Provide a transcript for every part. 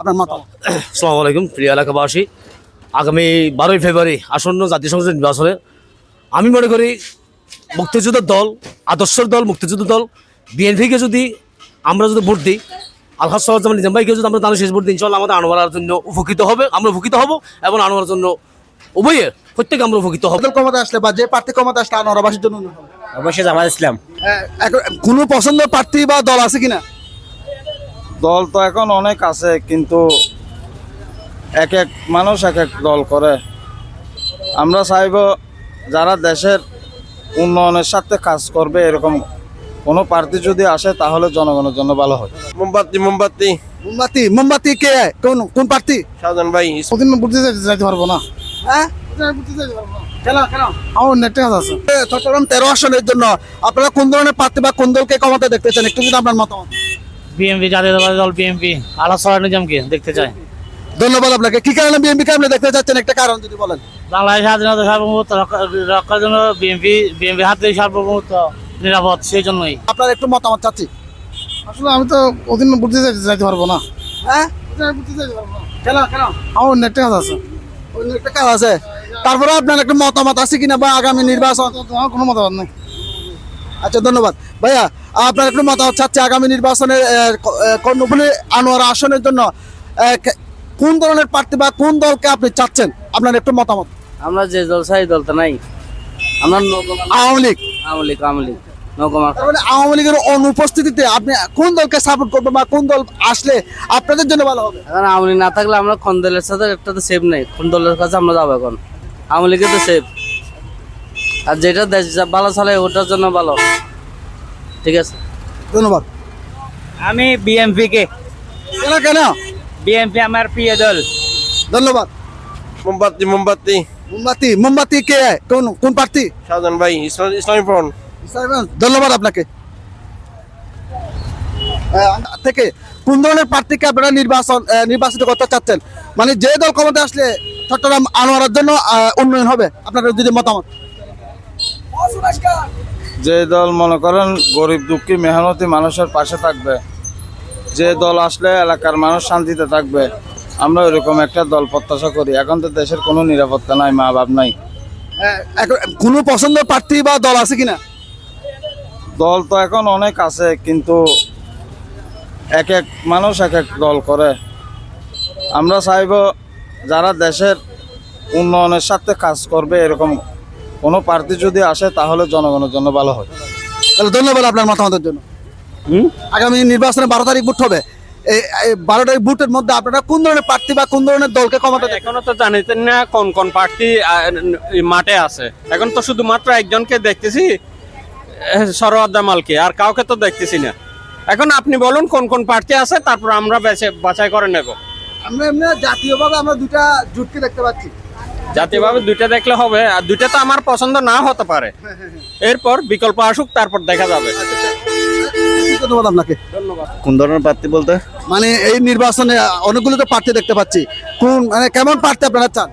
আপনার আসসালামু আলাইকুম প্রিয় এলাকাবাসী। আগামী বারোই ফেব্রুয়ারি আসন্ন জাতীয় সংসদ নির্বাচনে আমি মনে করি মুক্তিযুদ্ধের দল আদর্শের দল মুক্তিযুদ্ধ দল বিএনপিকে যদি আমরা যদি ভোট দিই আলহাজ সাল্লাহ নিজাম ভাইকে যদি আমরা দানের শেষ ভোট দিই ইনশাল্লাহ আমাদের আনোয়ারার জন্য উপকৃত হবে আমরা উপকৃত হব এবং আনোয়ারের জন্য উভয়ের প্রত্যেকে আমরা উপকৃত হব। দল ক্ষমতা আসলে বা যে প্রার্থী ক্ষমতা আসলে আনোয়ারাবাসীর জন্য অবশ্যই জামাত ইসলাম। এখন কোনো পছন্দ প্রার্থী বা দল আছে কিনা? দল তো এখন অনেক আছে কিন্তু এক এক মানুষ এক এক দল করে। আমরা চাইব যারা দেশের উন্নয়নের সাথে কাজ করবে এরকম কোনো প্রার্থী যদি আসে তাহলে জনগণের জন্য ভালো হয়। মোমবাতি মোমবাতি। মোমবাতি মোমবাতি কে? কোন কোন প্রার্থী? শাহজাহান ভাই প্রতিদিন বুঝতে যাইতে পারব না। হ্যাঁ? চট্টগ্রাম তেরো আসনের জন্য আপনারা কোন ধরনের প্রার্থী বা কোন দলকে ক্ষমতা দেখতে চান একটু যদি আপনার মতামত। বিএনপি জাতীয়তাবাদী দল বিএনপি আল্লাহ সরাই নিজামকে দেখতে চাই। ধন্যবাদ আপনাকে। কি কারণে বিএনপি কে আপনি দেখতে চাচ্ছেন একটা কারণ যদি বলেন। বাংলাদেশ স্বাধীনতা সার্বভৌমত্ব রক্ষা- রক্ষার জন্য বিএনপি বিএনপি হাতে সার্বভৌমত্ব নিরাপদ সেই জন্যই। আপনার একটু মতামত চাচ্ছি। আসলে আমি তো প্রতিদিন বুঝতে যাইতে পারব না। হ্যাঁ? বুঝতে যাইতে পারব না। কেন? কেন? আমার নেটে কাজ আছে। অন্য একটা কাজ আছে। তারপরে আপনার একটা মতামত আছে কিনা বা আগামী নির্বাচন? আমার কোনো মতামত নেই। আচ্ছা ধন্যবাদ। ভাইয়া আপনার একটু মতামত চাচ্ছে আগামী নির্বাচনের কর্ণফুলি আনোয়ার আসনের জন্য কোন ধরনের প্রার্থী বা কোন দলকে আপনি চাচ্ছেন? আপনার একটু মতামত। আমরা যে দল চাই দল তো নাই আমরা আওয়ামী লীগ। আওয়ামী লীগ আওয়ামী লীগ মানে আওয়ামী লীগের অনুপস্থিতিতে আপনি কোন দলকে সাপোর্ট করবেন বা কোন দল আসলে আপনাদের জন্য ভালো হবে? এখন আওয়ামী লীগ না থাকলে আমরা কোন দলের সাথে একটা তো সেফ নেই কোন দলের কাছে আমরা যাব এখন? আওয়ামী লীগের তো সেফ আর যেটা দেশ যা- ভালো চলে ওটার জন্য ভালো। ঠিক আছে? ধন্যবাদ। আমি বিএনপি কে কেন? কেন বিএনপি আমার প্রিয় দল। ধন্যবাদ। মোমবাতি মোমবাতি। মোমবাতি মোমবাতি কে? কোন কোন প্রার্থী? শাহজাহান ভাই ইসলাম ইসলামী ফ্রন্ট ধন্যবাদ আপনাকে। থেকে কোন ধরনের প্রার্থীকে আপনারা নির্বাচন নির্বাচিত করতে চাচ্ছেন? মানে যে দল ক্ষমতা আসলে চট্টগ্রাম আনোয়ারের জন্য উন্নয়ন হবে আপনাদের যদি মতামত। যে দল মনে করেন গরিব দুঃখী মেহনতি মানুষের পাশে থাকবে যে দল আসলে এলাকার মানুষ শান্তিতে থাকবে আমরা ওইরকম একটা দল প্রত্যাশা করি। এখন তো দেশের কোনো নিরাপত্তা নাই মা বাপ নাই। কোনো পছন্দ প্রার্থী বা দল আছে কিনা? দল তো এখন অনেক আছে কিন্তু এক এক মানুষ এক এক দল করে। আমরা চাইব যারা দেশের উন্নয়নের সাথে কাজ করবে এরকম কোনো প্রার্থী যদি আসে তাহলে জনগণের জন্য ভালো হয়। তাহলে ধন্যবাদ আপনার মতামতের জন্য। আগামী নির্বাচনে বারো তারিখ ভোট হবে। এই বারো তারিখ ভোটের মধ্যে আপনারা কোন ধরনের প্রার্থী বা কোন ধরনের দলকে ক্ষমতা? এখনও তো জানিতেন না কোন কোন প্রার্থী মাঠে আছে। এখন তো শুধুমাত্র একজনকে দেখতেছি সরোয়ার জামালকে আর কাউকে তো দেখতেছি না। এখন আপনি বলুন কোন কোন প্রার্থী আছে তারপর আমরা বেছে বাছাই করে নেব। আমরা এমনি জাতীয়ভাবে আমরা দুটা জুটকে দেখতে পাচ্ছি। জাতীয়ভাবে দুইটা দেখলে হবে আর দুইটা তো আমার পছন্দ না হতে পারে। এরপর বিকল্প আসুক তারপর দেখা যাবে। ধন্যবাদ আপনাকে। কোন ধরনের প্রার্থী বলতে? মানে এই নির্বাচনে অনেকগুলো তো প্রার্থী দেখতে পাচ্ছি। কোন মানে কেমন প্রার্থী আপনারা চান?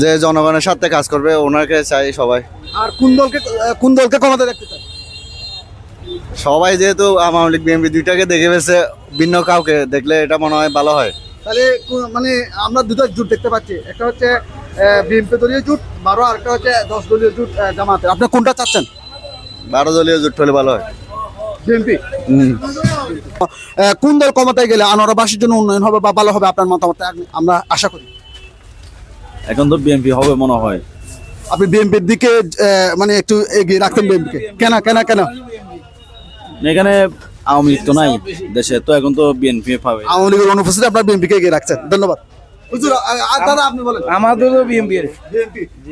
যে জনগণের সাথে কাজ করবে ওনাকে চাই সবাই। আর কোন দলকে কোন দলকে ক্ষমতা দেখতে চান? সবাই যেহেতু আওয়ামী লীগ বিএনপি দুইটাকে দেখে ফেলছে ভিন্ন কাউকে দেখলে এটা মনে হয় ভালো হয়। তাহলে মানে আমরা দুটো জুট দেখতে পাচ্ছি। একটা হচ্ছে বিএনপি দলীয় জুট বারো আর একটা হচ্ছে দশ দলীয় জুট আহ, জামাতের আপনি কোনটা চাচ্ছেন? বারো দলীয় জোট হলে ভালো হয়। বিএনপি। কোন দল ক্ষমতায় গেলে আনোয়ারাবাসীর জন্য উন্নয়ন হবে বা ভালো হবে? আপনার মতামত আমরা আশা করি। এখন তো বিএনপি হবে মনে হয়। আপনি বিএনপির দিকে মানে একটু এগিয়ে রাখতেন বিএনপিকে। কেন কেন কেন? এখানে আওয়ামী লীগ তো নাই দেশে তো এখন তো বিএনপি পাবে। আওয়ামী লীগের অনুপস্থিতি আপনার বিএনপিকে এগিয়ে রাখছেন? ধন্যবাদ। দাদা আপনি বলেন। বিএনপি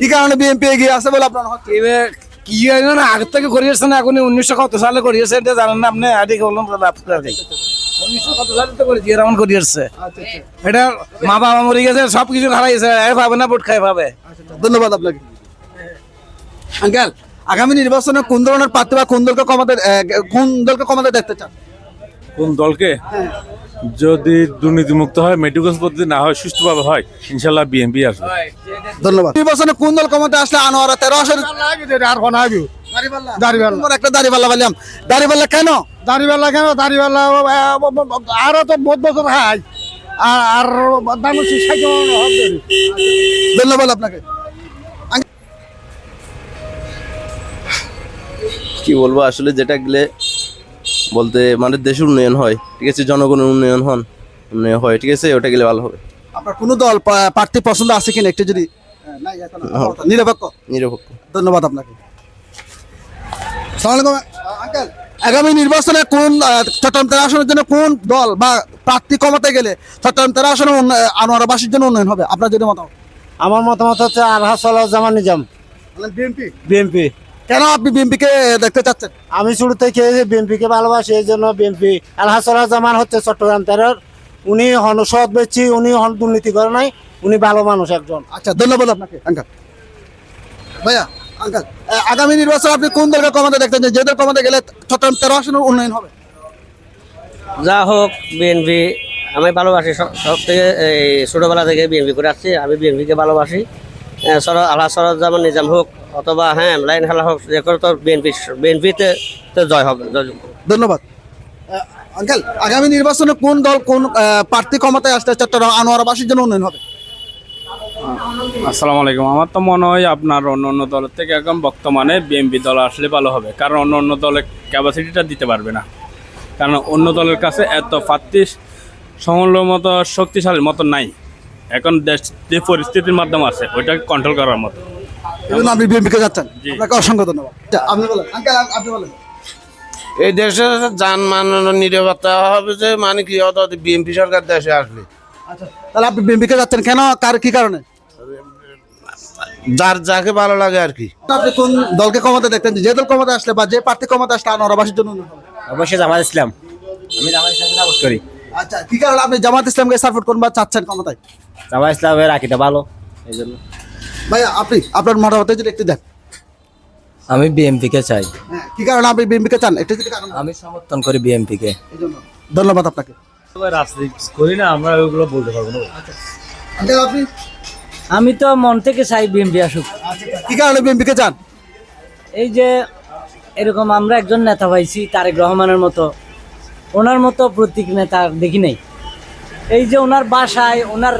কি কারণে বিএনপি এগিয়ে আছে বলে আপনার এবার কি না আগে থেকে করিয়েছে না এখন উনিশশো কত সালে করিয়েছে এটা জানেন না আপনি? আগে বললাম উনিশশো কত সালে তো করেছি এরকম করিয়েছে এটা মা বাবা মরে গেছে সব কিছু হারাইছে এ পাবে না ভোট খাই পাবে ধন্যবাদ আপনাকে। আঙ্কেল আগামী নির্বাচনে কোন ধরনের প্রার্থী বা কোন দলকে ক্ষমতা কোন দলকে ক্ষমতা দেখতে চান? কোন দলকে? যদি দুর্নীতিমুক্ত হয় মেডিকেল পদ্ধতি না হয় সুষ্ঠুভাবে হয় ইনশাল্লাহ বিএনপি আসবে। ধন্যবাদ। নির্বাচনে কোন দল ক্ষমতা আসলে আনোয়ারা তেরো আসের আর দাড়িপাল্লা নম্বর একটা দাড়িপাল্লা বললাম। দাড়িপাল্লা কেন? কেন? আরও তো বহুত বছর আর আর ধন্যবাদ আপনাকে। কি বলব আসলে যেটা গেলে বলতে মানে দেশের উন্নয়ন হয় ঠিক আছে? জনগণের উন্নয়ন হন উন্নয়ন হয় ঠিক আছে? ওটা গেলে ভালো হবে। আপনার কোনো দল প্রার্থী পছন্দ আছে কিনা? একটু যদি এখন আপাতত নিরপেক্ষ? নিরপেক্ষ। ধন্যবাদ আপনাকে। আঙ্কেল আগামী নির্বাচনে কোন চট্টগ্রাম তেরো আসনের জন্য কোন দল বা প্রার্থী কমাতে গেলে চট্টগ্রাম তেরো আসনে আনোয়ারাবাসীর জন্য উন্নয়ন হবে? আপনার যদি মতামত। আমার মতামত হচ্ছে আলহা জামান নিজাম। বিএনপি? বিএনপি। কেন আপনি বিএনপিকে দেখতে চাচ্ছেন? আমি শুরু থেকে বিএনপিকে ভালোবাসি এই জন্য বিএনপি আলহা জামান হচ্ছে চট্টগ্রাম তেরোর। উনি হন সৎ ব্যক্তি উনি হন দুর্নীতি করে নাই উনি ভালো মানুষ একজন। আচ্ছা ধন্যবাদ আপনাকে আঙ্কাল। ভাইয়া আঙ্কাল আগামী নির্বাচনে আপনি কোন দলকে কমাতে দেখতেন যে দল কমাতে গেলে চট্টগ্রাম তেরো আসনের উন্নয়ন হবে? যা হোক বিএনপি আমি ভালোবাসি সব সব থেকে এই ছোটোবেলা থেকে বিএনপি করে আসছি আমি বিএনপিকে ভালোবাসি। সর আল্লাহ সরজামান নিজাম হোক অথবা হ্যাঁ লাইন খেলা হোক যে করে তো বিএনপি বিএনপিতে তো জয় হবে ধন্যবাদ। আঙ্কেল আগামী নির্বাচনে কোন দল কোন প্রার্থী ক্ষমতায় আসলে চট্টগ্রাম আনোয়ারাবাসীর জন্য উন্নয়ন হবে? আসসালামু আলাইকুম। আমার তো মনে হয় আপনার অন্য অন্য দলের থেকে এখন বর্তমানে বিএমপি দল আসলে ভালো হবে। কারণ অন্য অন্য দলের ক্যাপাসিটিটা দিতে পারবে না। কারণ অন্য দলের কাছে এত প্রার্থী সমল্য মতো শক্তিশালীর মতো নাই। এখন দেশ যে পরিস্থিতির মাধ্যমে আছে ওইটাকে কন্ট্রোল করার মতো। এই জন্য আপনি বিএনপিকে যাচ্ছেন। আপনাকে অসংখ্য ধন্যবাদ। আচ্ছা, আপনি বলেন আঙ্কেল আপনি বলেন। এই দেশে যানবাহন নিরাপত্তা হবে যে মানে কি অত বিএনপি সরকার দেশে আসবে। আচ্ছা তাহলে আপনি বিএনপিকে যাচ্ছেন কেন? কার কি কারণে? যার যাকে ভালো লাগে আর কি। আপনি কোন দলকে ক্ষমতা দেখতেন? যে দল ক্ষমতা আসলে বা যে প্রার্থী ক্ষমতা আসলে আনোয়ারাবাসীর জন্য অবশ্যই জামাত ইসলাম। আমি জামাত ইসলামকে সাপোর্ট করি। আচ্ছা কি কারণে আপনি জামাত ইসলামকে সাপোর্ট করুন বা চাচ্ছেন ক্ষমতায়? জামাত ইসলামের রাখিটা ভালো এই জন্য। ভাইয়া আপনি আপনার মতামত যদি একটু দেন। আমি বিএনপিকে চাই। হ্যাঁ কি কারণে আপনি বিএনপিকে চান? একটু যদি কারণ আমি সমর্থন করি জন্য। ধন্যবাদ আপনাকে। করি না আমরা ওইগুলো বলতে পারব না। আপনি? আমি তো মন থেকে চাই বিএনপি আসুক। কি কারণে বিএনপিকে চান? এই যে এরকম আমরা একজন নেতা পাইছি তারেক রহমানের মতো। ওনার মতো প্রতীক নেতা দেখি নাই। এই যে ওনার বাসায় ওনার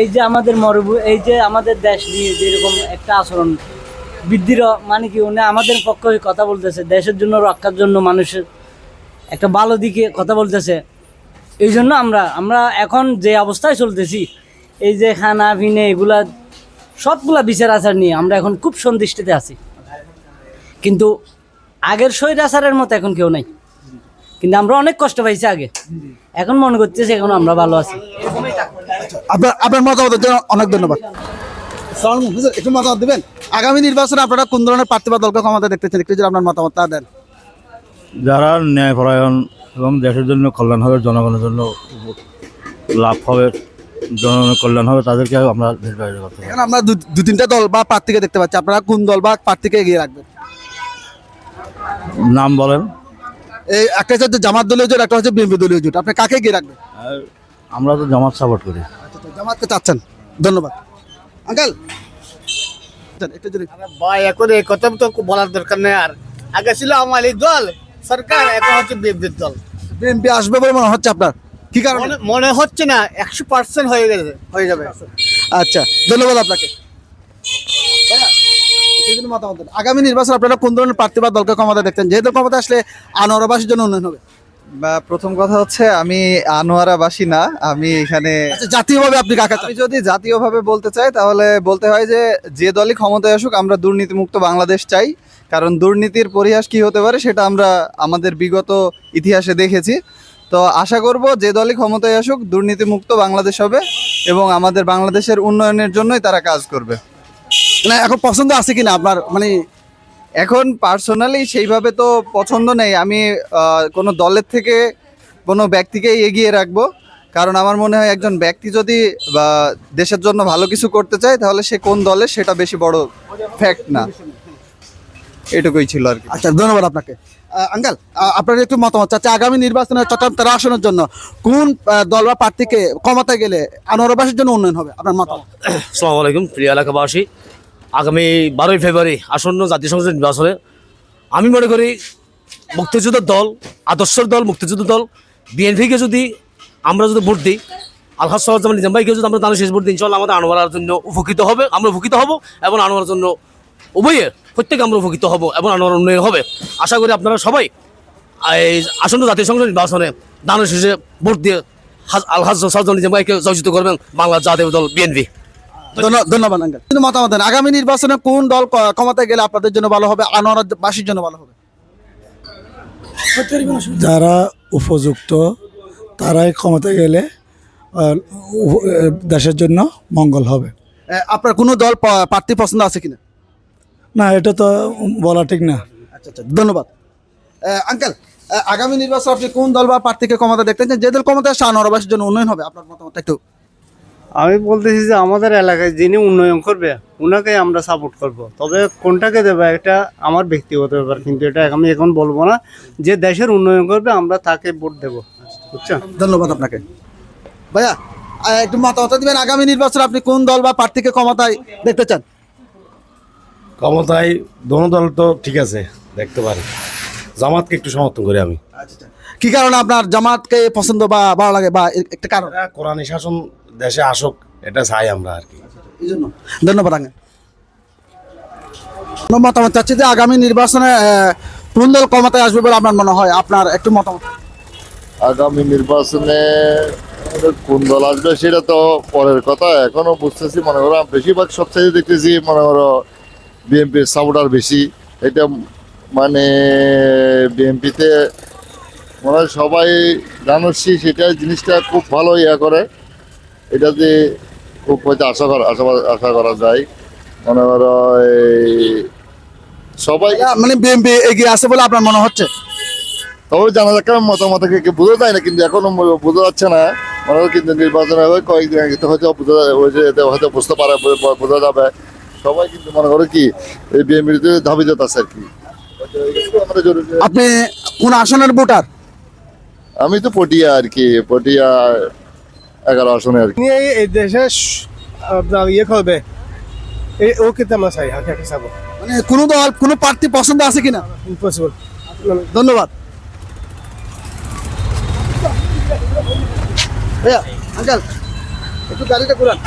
এই যে আমাদের মরুভূ এই যে আমাদের দেশ নিয়ে যেরকম একটা আচরণ, বৃদ্ধির মানে কি, উনি আমাদের পক্ষে হয়ে কথা বলতেছে, দেশের জন্য, রক্ষার জন্য মানুষের একটা ভালো দিকে কথা বলতেছে। এই জন্য আমরা আমরা এখন যে অবস্থায় চলতেছি, এই যে খানা পিনে এগুলা, সবগুলা বিচার আচার নিয়ে আমরা এখন খুব সন্তুষ্টিতে আছি। কিন্তু আগের শহীদ আচারের মতো এখন কেউ নাই। কিন্তু আমরা অনেক কষ্ট পাইছি আগে। এখন মনে করতেছি এখন আমরা ভালো আছি। আপনার আপনার মতামতের জন্য অনেক ধন্যবাদ। একটু মতামত দিবেন? আগামী নির্বাচনে আপনারা কোন ধরনের প্রার্থী বা দলকে ক্ষমতা দেখতে চান? একটু যদি আপনার মতামতটা দেন। যারা ন্যায়পরায়ণ এবং দেশের জন্য কল্যাণ হবে জনগণের জন্য লাভ হবে জনগণের কল্যাণ হবে তাদেরকে আমরা নির্বাচিত করতে হবে আমরা দু- দু তিনটা দল বা প্রার্থীকে দেখতে পাচ্ছি? আপনারা কোন দল বা প্রার্থীকে এগিয়ে রাখবেন? নাম বলেন। এই একটা হচ্ছে জামাত দলীয় জোট একটা হচ্ছে বিএনপি দলীয় জোট। আপনি কাকে এগিয়ে রাখবেন? আমরা তো জামাত সাপোর্ট করি। আচ্ছা, আচ্ছা, জামাতকে চাচ্ছেন। ধন্যবাদ। আঙ্কেল। একটু যদি ভাই এখন এই কথা তো বলার দরকার নেই আর। আগে ছিল আমার এই দল সরকার এখন হচ্ছে বিএনপির দল। বিএনপি আসবে বলে মনে হচ্ছে আপনার। কি কারণে? মনে- হচ্ছে না একশো পার্সেন্ট হয়ে গেছে হয়ে যাবে। আচ্ছা ধন্যবাদ আপনাকে। আগামী নির্বাচন আপনারা কোন ধরনের প্রার্থী বা দলকে ক্ষমতা দেখতেন যেহেতু ক্ষমতা আসলে আনোয়ারাবাসীর জন্য উন্নয়ন হবে। প্রথম কথা হচ্ছে আমি আনোয়ারাবাসী না আমি এখানে আচ্ছা জাতীয়ভাবে আপনি কাকা? আমি যদি জাতীয়ভাবে বলতে চাই তাহলে বলতে হয় যে যে দলই ক্ষমতায় আসুক আমরা দুর্নীতিমুক্ত বাংলাদেশ চাই। কারণ দুর্নীতির পরিহাস কি হতে পারে সেটা আমরা আমাদের বিগত ইতিহাসে দেখেছি। তো আশা করব যে দলই ক্ষমতায় আসুক দুর্নীতিমুক্ত বাংলাদেশ হবে এবং আমাদের বাংলাদেশের উন্নয়নের জন্যই তারা কাজ করবে। না এখন পছন্দ আছে কিনা আপনার? মানে এখন পার্সোনালি সেইভাবে তো পছন্দ নেই। আমি কোনো দলের থেকে কোনো ব্যক্তিকেই এগিয়ে রাখব। কারণ আমার মনে হয় একজন ব্যক্তি যদি দেশের জন্য ভালো কিছু করতে চায় তাহলে সে কোন দলে সেটা বেশি বড় ফ্যাক্ট না। এটুকুই ছিল আর কি। আচ্ছা ধন্যবাদ আপনাকে। আঙ্কাল আপনার একটু মতামত চাচ্ছে। আগামী নির্বাচনে চট্টগ্রাম তেরো আসনের জন্য কোন দল বা প্রার্থীকে ক্ষমতায় গেলে আনোয়ারাবাসীর জন্য উন্নয়ন হবে? আপনার মতামত। আসসালামু আলাইকুম প্রিয় এলাকাবাসী। আগামী বারোই ফেব্রুয়ারি আসন্ন জাতীয় সংসদ নির্বাচনে আমি মনে করি মুক্তিযুদ্ধের দল, আদর্শের দল, মুক্তিযুদ্ধ দল, বিএনপিকে যদি আমরা যদি ভোট দিই, আলহাজ সরজামান নিজাম ভাইকে যদি আমরা দানের শেষ ভোট দিই ইনশাল্লাহ আমাদের আনোয়ারার জন্য উপকৃত হবে, আমরা উপকৃত হব এবং আনোয়ারের জন্য উভয়ে প্রত্যেকে আমরা উপকৃত হব এবং আনোয়ার উন্নয়ন হবে। আশা করি আপনারা সবাই এই আসন্ন জাতীয় সংসদ নির্বাচনে দানের শেষে ভোট দিয়ে হাজ- আলহাজ সরজামান নিজাম ভাইকে জয়যুক্ত করবেন বাংলার জাতীয় দল বিএনপি। ধন্যবাদ আঙ্কেল। কিন্তু মতামত দেন আগামী নির্বাচনে কোন দল ক্ষমতায় গেলে আপনাদের জন্য ভালো হবে আনোয়ারবাসীর জন্য ভালো হবে? যারা উপযুক্ত তারাই ক্ষমতায় গেলে দেশের জন্য মঙ্গল হবে। আপনার কোনো দল প্রার্থী পছন্দ আছে কিনা? না এটা তো বলা ঠিক না। আচ্ছা আচ্ছা ধন্যবাদ। আঙ্কেল আগামী নির্বাচন আপনি কোন দল বা প্রার্থীকে ক্ষমতা দেখতে চান? যে দল ক্ষমতা আসে আনোয়ারবাসীর জন্য উন্নয়ন হবে আপনার মতামত একটু আমি বলতেছি যে আমাদের এলাকায় যিনি উন্নয়ন করবে ওনাকে আমরা সাপোর্ট করব। তবে কোনটাকে দেবে এটা আমার ব্যক্তিগত ব্যাপার কিন্তু এটা আমি এখন বলব না। যে দেশের উন্নয়ন করবে আমরা তাকে ভোট দেবো। বুঝছেন? ধন্যবাদ আপনাকে। ভাইয়া একটু মতামত দিবেন আগামী নির্বাচনে আপনি কোন দল বা প্রার্থীকে ক্ষমতায় দেখতে চান? ক্ষমতায় দোনো দল তো ঠিক আছে দেখতে পারি। জামাতকে একটু সমর্থন করি আমি। কি কারণে আপনার জামাতকে পছন্দ বা ভালো লাগে বা একটা কারণ? কোরআনী শাসন দেশে আসুক এটা চাই আমরা আর কি। এই জন্য ধন্যবাদ মতামত চাচ্ছি যে আগামী নির্বাচনে কোন দল ক্ষমতায় আসবে বলে আপনার মনে হয়? আপনার একটু মতামত। আগামী নির্বাচনে কোন দল আসবে সেটা তো পরের কথা। এখনও বুঝতেছি মনে করো আমি বেশিরভাগ সবচেয়ে দেখতেছি মনে করো বিএনপির সাপোর্টার বেশি। এটা মানে বিএনপিতে মনে হয় সবাই জানছি সেটা জিনিসটা খুব ভালো ইয়া করে। এটাতে খুব হয়তো আশা করা আশা আশা করা যায়। মনে করো এই সবাই মানে বিএনপি এগিয়ে আছে বলে আপনার মনে হচ্ছে? তবে জানা যাক কারণ মতামত বোঝা যায় না কিন্তু এখনও বোঝা যাচ্ছে না। মনে হয় কিন্তু নির্বাচন হবে কয়েকদিন আগে তো হয়তো বোঝা ওই যে হয়তো বুঝতে পারে বোঝা যাবে। সবাই কিন্তু মনে করে কি এই বিএনপিতে ধাবিত আছে আর কি। জরুরি। আপনি কোন আসনের ভোটার? আমি তো পটিয়া আর কি পটিয়া এগারো আসনে আর কি। এই দেশে আপনার ইয়ে করবে। ও কিন্তু আমরা চাই হাতে হিসাবে মানে কোনো দল কোনো প্রার্থী পছন্দ আছে কিনা? ইম্পসিবল ধন্যবাদ। ভাইয়া আঙ্কাল একটু গাড়িটা ঘুরান।